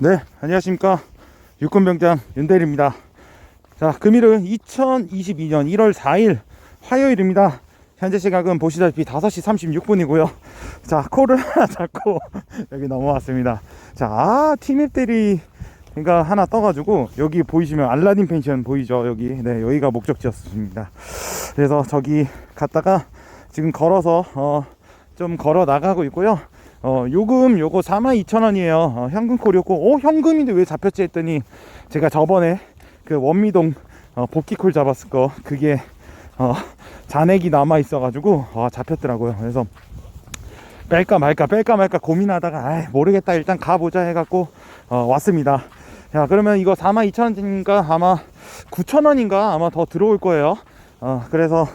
네, 안녕하십니까. 육군병장 윤대리입니다. 자, 금일은 2022년 1월 4일 화요일입니다. 현재 시각은 보시다시피 5시 36분이고요. 자, 코를 하나 잡고 여기 넘어왔습니다. 자, 아, 팀앱들이 그러니까 하나 떠가지고 여기 보이시면 알라딘 펜션 보이죠? 여기. 네, 여기가 목적지였습니다. 그래서 저기 갔다가 지금 걸어서 어, 좀 걸어 나가고 있고요. 어, 요금 요거 42,000원이에요. 어, 현금콜이었고, 어, 현금인데 왜 잡혔지 했더니 제가 저번에 그 원미동 어, 복귀콜 잡았을 거 그게 어, 잔액이 남아 있어 가지고 아, 잡혔더라고요. 그래서 뺄까 말까 뺄까 말까 고민하다가 아 모르겠다 일단 가보자 해갖고 어, 왔습니다. 자 그러면 이거 42,000원인가 아마 9,000원인가 아마 더 들어올 거예요. 어, 그래서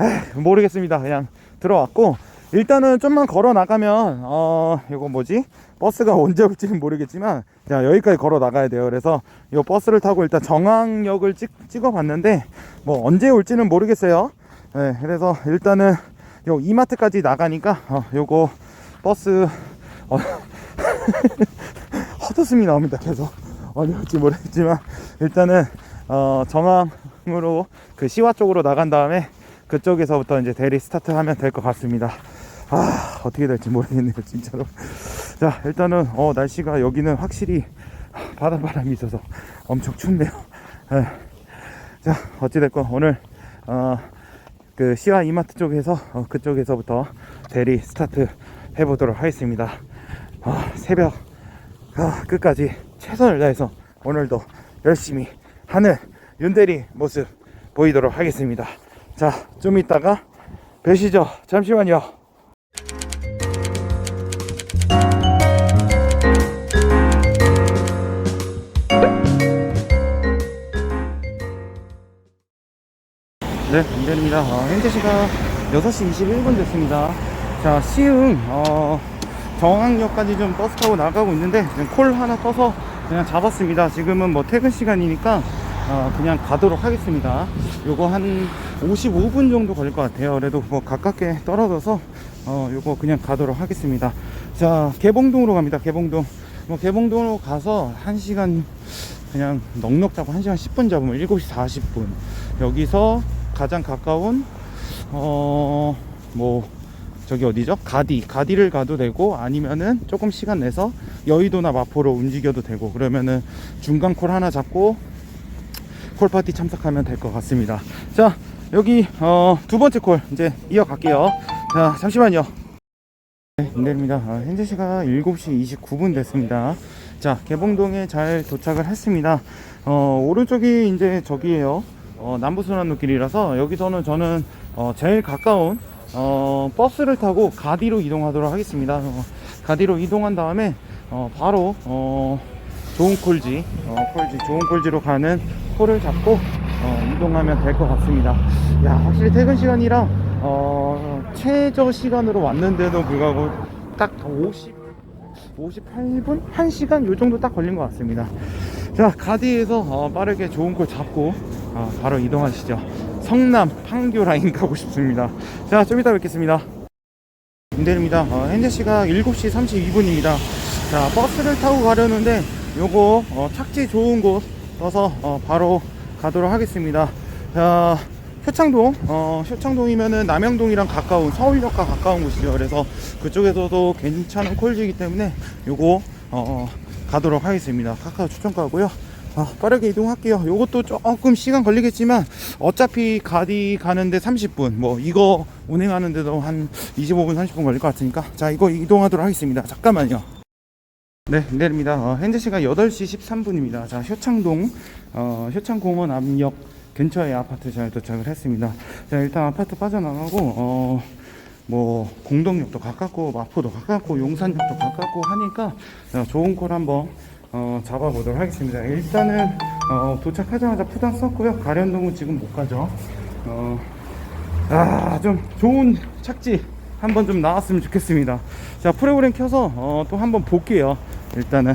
에이, 모르겠습니다. 그냥 들어왔고 일단은 좀만 걸어 나가면 어 이거 뭐지? 버스가 언제 올지는 모르겠지만 자 여기까지 걸어 나가야 돼요. 그래서 이 버스를 타고 일단 정항역을 찍, 찍어 봤는데 뭐 언제 올지는 모르겠어요. 네, 그래서 일단은 요 이마트까지 나가니까 어, 요거 버스 어, 헛웃음이 나옵니다. 계속. 어디 올지 모르겠지만 일단은 어, 정항으로 그 시와 쪽으로 나간 다음에 그쪽에서부터 이제 대리 스타트 하면 될 것 같습니다. 아 어떻게 될지 모르겠네요 진짜로. 자 일단은 어 날씨가 여기는 확실히 바닷바람이 있어서 엄청 춥네요. 예. 자 어찌됐건 오늘 어 그 시와 이마트 쪽에서 어, 그쪽에서부터 대리 스타트 해보도록 하겠습니다. 아, 새벽 아, 끝까지 최선을 다해서 오늘도 열심히 하는 윤대리 모습 보이도록 하겠습니다. 자, 좀 이따가 뵈시죠. 잠시만요. 현재 시각 6시 21분 됐습니다. 자, 시흥, 어, 정항역까지 좀 버스 타고 나가고 있는데, 콜 하나 떠서 그냥 잡았습니다. 지금은 뭐 퇴근 시간이니까, 어, 그냥 가도록 하겠습니다. 요거 한 55분 정도 걸릴 것 같아요. 그래도 뭐 가깝게 떨어져서, 어, 요거 그냥 가도록 하겠습니다. 자, 개봉동으로 갑니다. 개봉동. 뭐 개봉동으로 가서 1시간 그냥 넉넉 잡고 1시간 10분 잡으면 7시 40분. 여기서 가장 가까운, 어, 뭐, 저기 어디죠? 가디. 가디를 가도 되고 아니면은 조금 시간 내서 여의도나 마포로 움직여도 되고 그러면은 중간 콜 하나 잡고 콜파티 참석하면 될 것 같습니다. 자, 여기 어, 두 번째 콜 이제 이어갈게요. 자, 잠시만요. 네, 인대입니다. 아, 현재 시각 7시 29분 됐습니다. 자, 개봉동에 잘 도착을 했습니다. 어, 오른쪽이 이제 저기에요. 어, 남부순환로길이라서 여기서는 저는 어, 제일 가까운 어, 버스를 타고 가디로 이동하도록 하겠습니다. 어, 가디로 이동한 다음에 어, 바로 어, 좋은 콜지, 어, 콜지, 좋은 콜지로 가는 콜을 잡고 어, 이동하면 될 것 같습니다. 야, 확실히 퇴근 시간이라 어, 최저 시간으로 왔는데도 불구하고 딱 50, 58분? 1시간 요 정도 딱 걸린 것 같습니다. 자, 가디에서 어, 빠르게 좋은 콜 잡고 어, 바로 이동하시죠. 성남 판교 라인 가고 싶습니다. 자, 좀 이따 뵙겠습니다. 임대입니다. 어, 현재 시각 7시 32분입니다. 자, 버스를 타고 가려는데 요거 어, 착지 좋은 곳 떠서 어, 바로 가도록 하겠습니다. 자, 효창동, 어, 효창동이면은 남영동이랑 가까운 서울역과 가까운 곳이죠. 그래서 그쪽에서도 괜찮은 콜지이기 때문에 요거 어, 가도록 하겠습니다. 카카오 추천가고요. 아, 빠르게 이동할게요. 요것도 조금 시간 걸리겠지만 어차피 가디 가는데 30분, 뭐 이거 운행하는데도 한 25분, 30분 걸릴 것 같으니까 자 이거 이동하도록 하겠습니다. 잠깐만요. 네, 내립니다. 어, 현재 시간 8시 13분입니다. 자, 효창동, 어, 효창공원 앞역 근처의 아파트 잘 도착을 했습니다. 자, 일단 아파트 빠져나가고, 어, 뭐, 공동역도 가깝고, 마포도 가깝고, 용산역도 가깝고 하니까, 자, 좋은 콜 한번, 어, 잡아보도록 하겠습니다. 일단은, 어, 도착하자마자 푸단 썼고요. 가련동은 지금 못 가죠. 어, 아, 좀 좋은 착지 한번 좀 나왔으면 좋겠습니다. 자, 프로그램 켜서 어, 또 한번 볼게요. 일단은.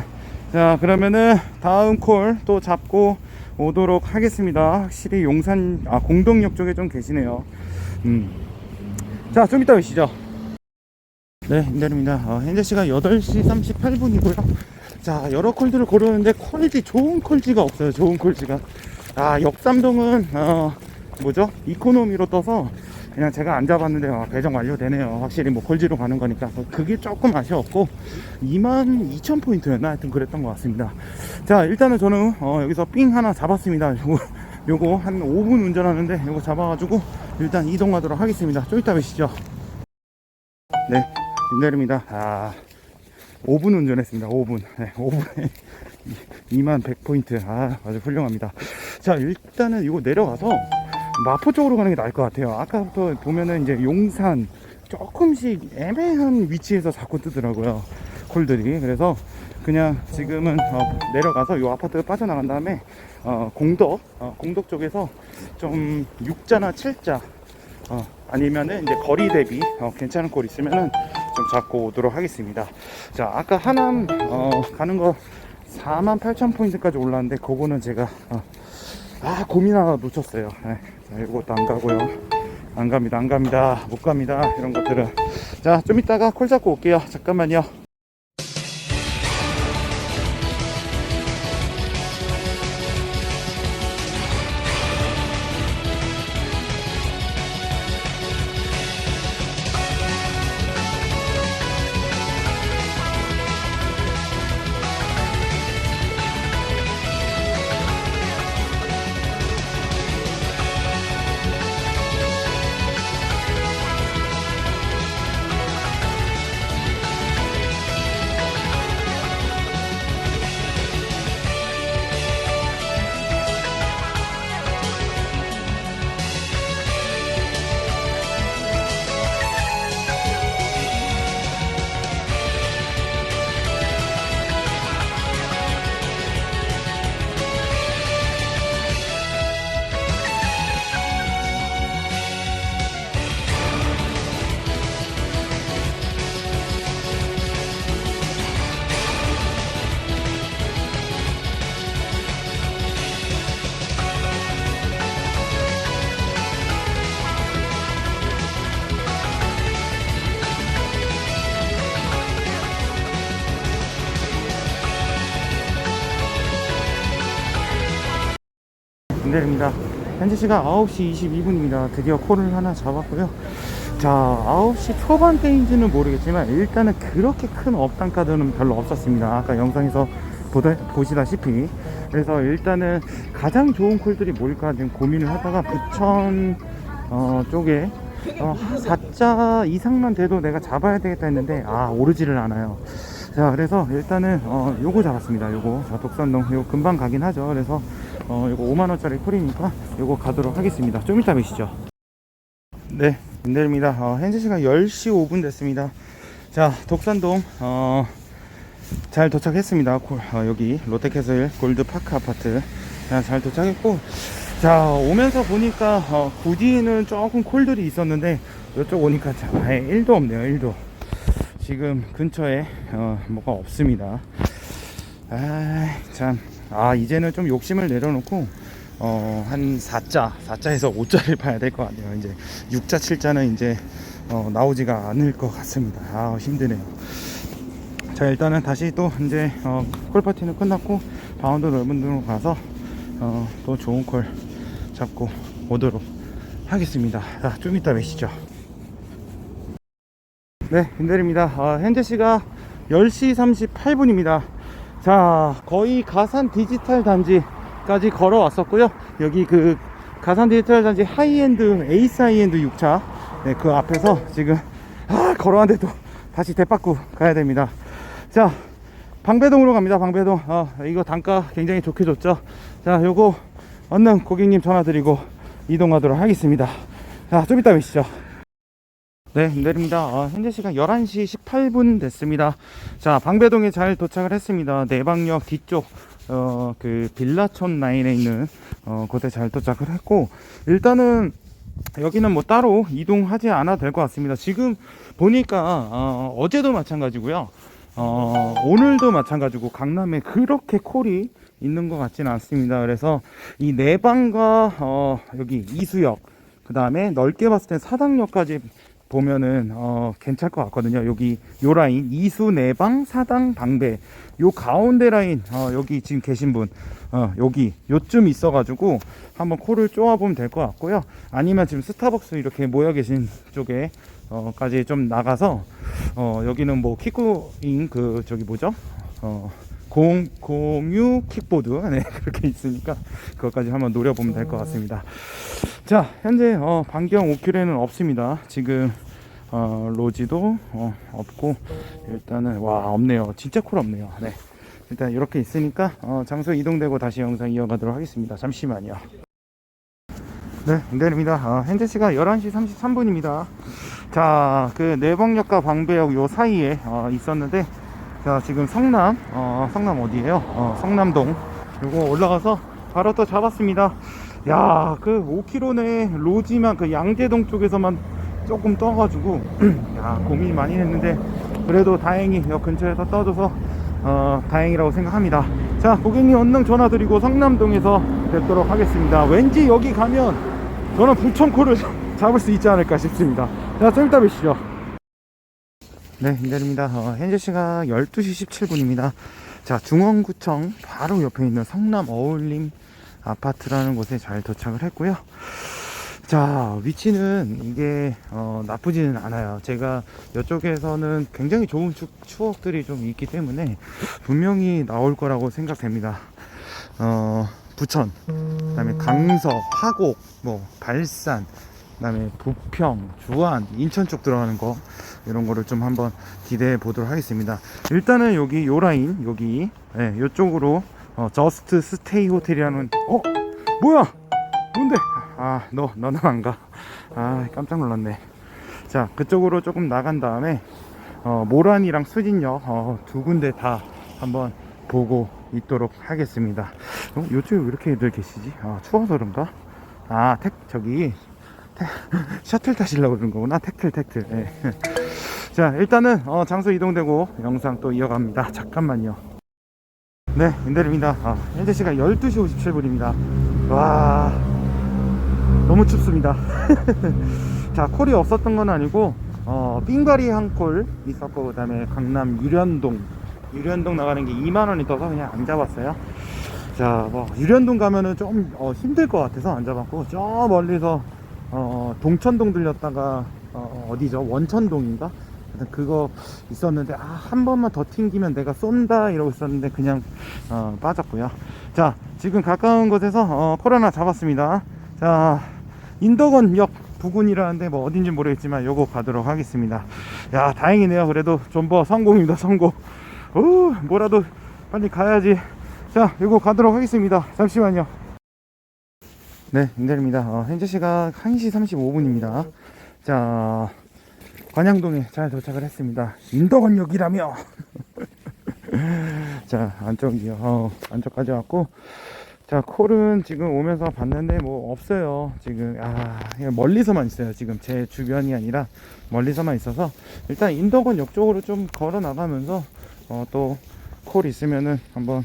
자, 그러면은 다음 콜 또 잡고 오도록 하겠습니다. 확실히 용산, 아, 공동역 쪽에 좀 계시네요. 음. 자, 좀 이따 오시죠. 네, 임대입니다. 어, 현재 시간 8시 38분이고요. 자, 여러 콜들을 고르는데 콜지, 좋은 콜지가 없어요. 좋은 콜지가. 아, 역삼동은, 어, 뭐죠? 이코노미로 떠서 그냥 제가 안 잡았는데 아, 배정 완료되네요. 확실히 뭐 콜지로 가는 거니까. 그게 조금 아쉬웠고, 22,000포인트였나? 하여튼 그랬던 것 같습니다. 자, 일단은 저는, 어, 여기서 삥 하나 잡았습니다. 요거, 요거 한 5분 운전하는데 요거 잡아가지고 일단 이동하도록 하겠습니다. 좀 이따 뵈시죠. 네, 인내입니다. 아, 5분 운전했습니다. 5분. 네, 5분에 2만 100포인트. 아, 아주 훌륭합니다. 자, 일단은 이거 내려가서 마포 쪽으로 가는 게 나을 것 같아요. 아까부터 보면은 이제 용산 조금씩 애매한 위치에서 자꾸 뜨더라고요. 콜들이. 그래서 그냥 지금은 어, 내려가서 이 아파트 빠져나간 다음에 어, 공덕, 어, 공덕 쪽에서 좀 6자나 7자 어, 아니면은 이제 거리 대비 어, 괜찮은 꼴 있으면은 좀 잡고 오도록 하겠습니다. 자, 아까 하남 어, 가는 거 4만 8천 포인트까지 올랐는데 그거는 제가 어, 아 고민 하나 놓쳤어요. 네. 자, 이것도 안 가고요. 안 갑니다, 안 갑니다, 못 갑니다. 이런 것들은 자, 좀 이따가 콜 잡고 올게요. 잠깐만요. 김대리입니다. 현재 시간 9시 22분입니다. 드디어 콜을 하나 잡았고요. 자, 9시 초반대인지는 모르겠지만 일단은 그렇게 큰 업당 카드는 별로 없었습니다. 아까 영상에서 보다, 보시다시피. 그래서 일단은 가장 좋은 콜들이 뭘까 지금 고민을 하다가 부천 어, 쪽에 어, 4자 이상만 돼도 내가 잡아야 되겠다 했는데 아 오르지를 않아요. 자 그래서 일단은 어, 요거 잡았습니다. 요거 자, 독산동 요거 금방 가긴 하죠. 그래서 어, 이거 5만원짜리 콜이니까 요거 가도록 하겠습니다. 좀 이따 뵈시죠. 네, 인델입니다. 어, 현재 시간 10시 5분 됐습니다. 자, 독산동, 어, 잘 도착했습니다. 고- 어, 여기 롯데캐슬 골드파크 아파트. 자, 잘 도착했고, 자, 오면서 보니까, 어, 구디는 조금 콜들이 있었는데, 이쪽 오니까 자, 아예 1도 없네요, 1도. 지금 근처에, 어, 뭐가 없습니다. 아, 참. 아, 이제는 좀 욕심을 내려놓고, 어, 한 4자, 4자에서 5자를 봐야 될 것 같네요. 이제 6자, 7자는 이제, 어, 나오지가 않을 것 같습니다. 아, 힘드네요. 자, 일단은 다시 또 이제, 어, 콜파티는 끝났고, 바운드 넓은 데로 가서, 어, 또 좋은 콜 잡고 오도록 하겠습니다. 자, 좀 이따 뵈시죠. 네, 김대리입니다. 아, 현재 시가 10시 38분입니다. 자, 거의 가산 디지털 단지까지 걸어왔었고요. 여기 그 가산 디지털 단지 하이엔드, 에이스 하이엔드 6차. 네, 그 앞에서 지금, 아, 걸어왔는데 또 다시 대받고 가야 됩니다. 자, 방배동으로 갑니다. 방배동. 어, 이거 단가 굉장히 좋게 줬죠. 자, 요거 얼른 고객님 전화 드리고 이동하도록 하겠습니다. 자, 좀 이따 뵈시죠. 네, 내립니다. 어, 현재 시간 11시 18분 됐습니다. 자, 방배동에 잘 도착을 했습니다. 내방역 뒤쪽, 어, 그, 빌라촌 라인에 있는, 어, 곳에 잘 도착을 했고, 일단은, 여기는 뭐 따로 이동하지 않아도 될 것 같습니다. 지금 보니까, 어, 어제도 마찬가지고요. 어, 오늘도 마찬가지고, 강남에 그렇게 콜이 있는 것 같지는 않습니다. 그래서 이 내방과, 어, 여기 이수역, 그 다음에 넓게 봤을 때 사당역까지 보면은 어 괜찮을 것 같거든요. 여기 요 라인 이수 내방 사당 방배 요 가운데 라인 어 여기 지금 계신 분 어, 여기 요쯤 있어가지고 한번 코를 쪼아보면 될 것 같고요. 아니면 지금 스타벅스 이렇게 모여 계신 쪽에 어까지 좀 나가서 어 여기는 뭐 킥구인 그 저기 뭐죠? 어 공, 공유 킥보드 네 그렇게 있으니까 그것까지 한번 노려보면 될 것 같습니다. 자 현재 어 반경 5km는 없습니다. 지금 어 로지도 어, 없고 일단은 와 없네요. 진짜 콜 없네요. 네. 일단 이렇게 있으니까 어, 장소 이동되고 다시 영상 이어가도록 하겠습니다. 잠시만요. 네, 은대입니다. 어, 현재 시각 11시 33분입니다. 자, 그 내방역과 방배역 요 사이에 어, 있었는데, 자, 지금 성남, 어, 성남 어디에요? 어, 성남동. 요거 올라가서 바로 또 잡았습니다. 야, 그 5km 내 로지만 그 양재동 쪽에서만 조금 떠가지고, 야, 고민이 많이 했는데, 그래도 다행히 여 근처에서 떠줘서 어, 다행이라고 생각합니다. 자, 고객님 언능 전화 드리고 성남동에서 뵙도록 하겠습니다. 왠지 여기 가면 저는 부천코를 잡을 수 있지 않을까 싶습니다. 자, 좀 이따 뵙시죠. 네, 인대입니다. 어, 현재 시각 12시 17분입니다. 자, 중원구청 바로 옆에 있는 성남 어울림 아파트라는 곳에 잘 도착을 했고요. 자, 위치는 이게 어, 나쁘지는 않아요. 제가 이쪽에서는 굉장히 좋은 추, 추억들이 좀 있기 때문에 분명히 나올 거라고 생각됩니다. 어, 부천, 그다음에 강서, 화곡, 뭐 발산, 그다음에 부평, 주안, 인천 쪽 들어가는 거 이런 거를 좀 한번 기대해 보도록 하겠습니다. 일단은 여기 요 라인 여기. 예, 요쪽으로 어, 저스트 스테이 호텔이라는 어? 뭐야? 뭔데? 아너 너는 안 가. 아 깜짝 놀랐네. 자 그쪽으로 조금 나간 다음에 어, 모란이랑 수진역 어, 두 군데 다 한번 보고 있도록 하겠습니다. 어, 요쪽에 왜 이렇게 애들 계시지? 아 추워서 그런가? 아 택 저기. 택- 셔틀 타시려고 그런 거구나. 택틀 택틀. 예. 자 일단은 어, 장소 이동되고 영상 또 이어갑니다. 잠깐만요. 네 인대입니다. 아, 현재 시간 12시 57분입니다. 와 너무 춥습니다. 자 콜이 없었던 건 아니고 어, 삥가리 한 콜 있었고 그 다음에 강남 유련동. 유련동 나가는 게 2만원이 떠서 그냥 안 잡았어요. 자, 뭐 유련동 가면은 좀 어, 힘들 것 같아서 안 잡았고 저 멀리서 어, 동천동 들렸다가 어, 어디죠? 원천동인가? 하여튼 그거 있었는데 아, 한 번만 더 튕기면 내가 쏜다 이러고 있었는데 그냥 어, 빠졌고요. 자, 지금 가까운 곳에서 어, 코로나 잡았습니다. 자, 인덕원역 부근이라는데 뭐 어딘지 모르겠지만 요거 가도록 하겠습니다. 야, 다행이네요. 그래도 존버 성공입니다. 성공. 오, 뭐라도 빨리 가야지. 자, 요거 가도록 하겠습니다. 잠시만요. 네, 인델입니다. 어, 현재 시각 1시 35분입니다. 자, 관양동에 잘 도착을 했습니다. 인덕원역이라며! 자, 안쪽이요. 어, 안쪽까지 왔고, 자, 콜은 지금 오면서 봤는데 뭐 없어요. 지금, 아, 멀리서만 있어요. 지금 제 주변이 아니라 멀리서만 있어서, 일단 인덕원역 쪽으로 좀 걸어 나가면서, 어, 또, 콜 있으면은 한번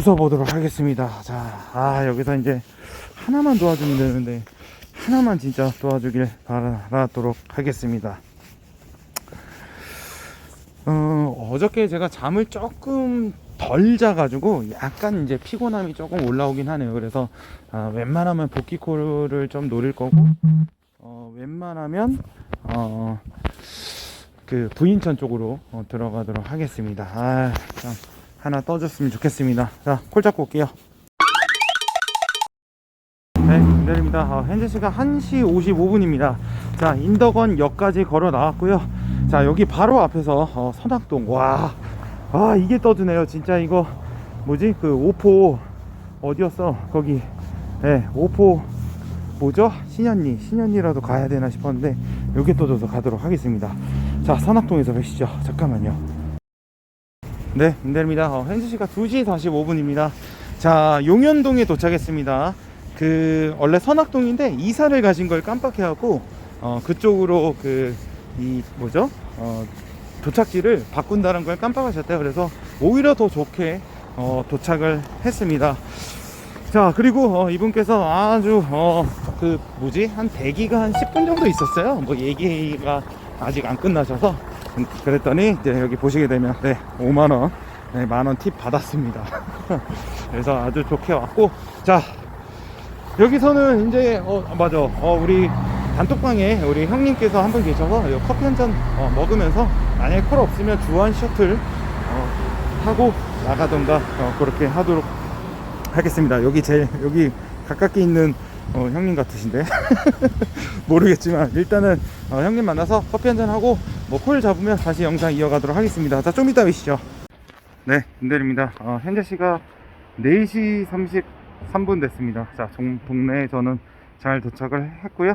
주워 보도록 하겠습니다. 자, 아, 여기서 이제 하나만 도와주면 되는데, 하나만 진짜 도와주길 바라도록 하겠습니다. 어, 어저께 제가 잠을 조금 덜 자가지고 약간 이제 피곤함이 조금 올라오긴 하네요. 그래서 아, 웬만하면 복귀 콜을 좀 노릴 거고, 어, 웬만하면 어, 그 부인천 쪽으로 어, 들어가도록 하겠습니다. 아, 참 하나 떠줬으면 좋겠습니다. 자, 콜 잡고 올게요. 네, 내립니다. 어, 현재 시각 1시 55분입니다. 자, 인덕원 역까지 걸어 나왔고요. 자, 여기 바로 앞에서 어, 선악동. 와, 아, 이게 떠주네요. 진짜 이거 뭐지? 그 오포 어디였어? 거기. 네, 오포 뭐죠? 신현리. 신현리라도 가야 되나 싶었는데 여기 떠줘서 가도록 하겠습니다. 자, 선악동에서 뵈시죠. 잠깐만요. 네, 임대입니다. 어, 현재 시각 2시 45분입니다. 자, 용현동에 도착했습니다. 그 원래 선악동인데 이사를 가신 걸 깜빡해갖고 어, 그쪽으로 그 이 뭐죠? 어, 도착지를 바꾼다는 걸 깜빡하셨대요. 그래서 오히려 더 좋게 어, 도착을 했습니다. 자 그리고 어, 이분께서 아주 어, 그 뭐지 한 대기가 한 10분 정도 있었어요. 뭐 얘기가 아직 안 끝나셔서 음, 그랬더니 이제 여기 보시게 되면 네 5만 원, 네, 만원 팁 받았습니다. 그래서 아주 좋게 왔고 자 여기서는 이제 어 맞아 어 우리 단톡방에 우리 형님께서 한 분 계셔서 요 커피 한잔 먹으면서 만약에 콜 없으면 주한 셔틀 어, 타고 나가던가 어, 그렇게 하도록 하겠습니다. 여기 제일 여기 가깝게 있는 어, 형님 같으신데 모르겠지만 일단은 어, 형님 만나서 커피 한잔 하고 뭐콜 잡으면 다시 영상 이어가도록 하겠습니다. 자 좀 이따 뵈시죠. 네, 김대리입니다. 어, 현재 시각 4시 33분 됐습니다. 자, 종, 동네에 저는 잘 도착을 했고요.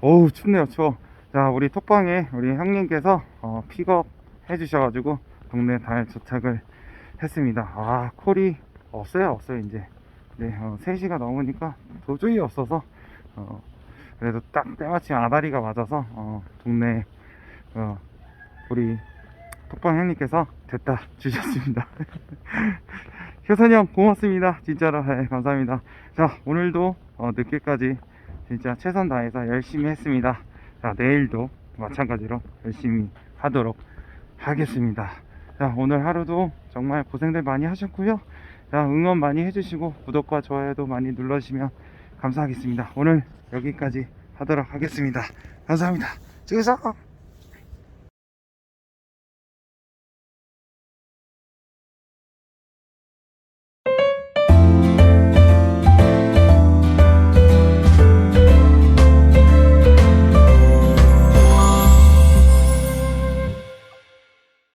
어우, 춥네요, 추워. 자, 우리 톡방에 우리 형님께서 어, 픽업 해주셔가지고 동네에 잘 도착을 했습니다. 아, 콜이 없어요, 없어요, 이제. 네, 어, 3시가 넘으니까 도저히 없어서, 어, 그래도 딱 때마침 아다리가 맞아서, 어, 동네, 어, 우리 톡방 형님께서 됐다 주셨습니다. 효선이 형 고맙습니다. 진짜로 네, 감사합니다. 자 오늘도 어, 늦게까지 진짜 최선 다해서 열심히 했습니다. 자 내일도 마찬가지로 열심히 하도록 하겠습니다. 자 오늘 하루도 정말 고생들 많이 하셨고요. 자 응원 많이 해주시고 구독과 좋아요도 많이 눌러주시면 감사하겠습니다. 오늘 여기까지 하도록 하겠습니다. 감사합니다. 찍으서